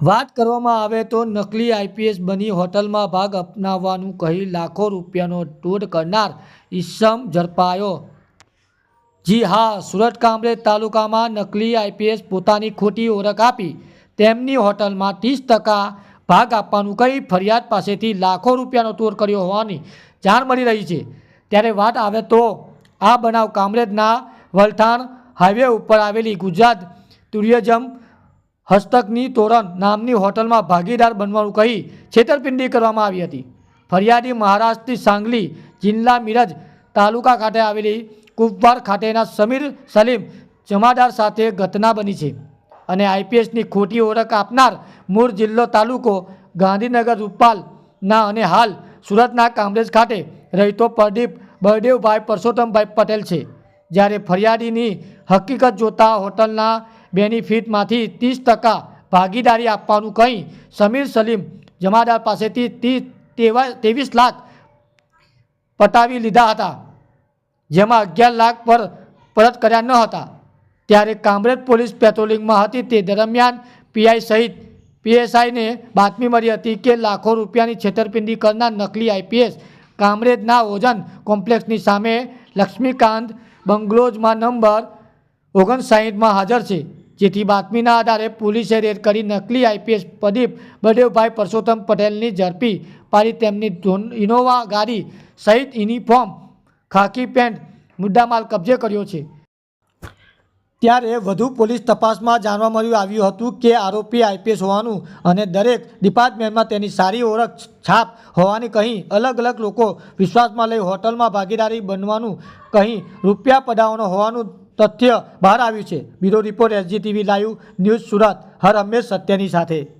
વાત કરવામાં આવે તો નકલી આઈપીએસ બની હોટલમાં ભાગ અપનાવવાનું કહી લાખો રૂપિયાનો ટૂર કરનાર ઈસમ ઝડપાયો. જી હા, સુરત કામરેજ તાલુકામાં નકલી આઈપીએસ પોતાની ખોટી ઓળખ આપી. તેમની હોટલમાં ત્રીસ ટકા ભાગ આપવાનું કહી ફરિયાદ પાસેથી લાખો રૂપિયાનો ટૂર કર્યો હોવાની જાણ મળી રહી છે. ત્યારે વાત આવે તો આ બનાવ કામરેજના વલથાણ હાઈવે ઉપર આવેલી ગુજરાત ટુરિઝમ હસ્તકની તોરણ નામની હોટલમાં ભાગીદાર બનવાનું કહી છેતરપિંડી કરવામાં આવી હતી. ફરિયાદી મહારાષ્ટ્રની સાંગલી જિલ્લા મિરજ તાલુકા ખાતે આવેલી કુપવાર ખાતેના સમીર સલીમ જમાદાર સાથે ઘટના બની છે અને આઈપીએસની ખોટી ઓળખ આપનાર મૂળ જિલ્લો તાલુકો ગાંધીનગર, રૂપાલના અને હાલ સુરતના કામરેજ ખાતે રહેતો પ્રદીપ બળદેવભાઈ પરસોત્તમભાઈ પટેલ છે. જ્યારે ફરિયાદીની હકીકત જોતા હોટલના બેનિફિટમાંથી ત્રીસ ટકા ભાગીદારી આપવાનું કહી સમીર સલીમ જમાદાર પાસેથી ત્રીસ ત્રેવીસ લાખ પટાવી લીધા હતા, જેમાં અગિયાર લાખ પર પરત કર્યા ન હતા. ત્યારે કામરેજ પોલીસ પેટ્રોલિંગમાં હતી તે દરમિયાન પીઆઈ સહિત પીએસઆઈને બાતમી મળી હતી કે લાખો રૂપિયાની છેતરપિંડી કરનાર નકલી આઈપીએસ કામરેજના ઓજન કોમ્પ્લેક્સની સામે લક્ષ્મીકાંત બંગલોઝમાં નંબર ઓગણસાઠમાં હાજર છે. જેથી બાતમીના આધારે પોલીસે રેડ કરી નકલી આઈપીએસ પ્રદીપ બડેવભાઈ પરસોત્તમ પટેલની ઝડપી પાડી તેમની ઇનોવા ગાડી સહિત યુનિફોર્મ, ખાકી પેન્ટ, મુદ્દામાલ કબજે કર્યો છે. ત્યારે વધુ પોલીસ તપાસમાં જાણવા મળ્યું આવ્યું હતું કે આરોપી આઈપીએસ હોવાનું અને દરેક ડિપાર્ટમેન્ટમાં તેની સારી ઓળખ છાપ હોવાની કહી અલગ અલગ લોકો વિશ્વાસમાં લઈ હોટલમાં ભાગીદારી બનવાનું કહી રૂપિયા પડાવવાનો હોવાનું તથ્ય બહાર આવ્યું છે. Bureau report SGTV live news Surat. હર હંમેશ સત્યની સાથે.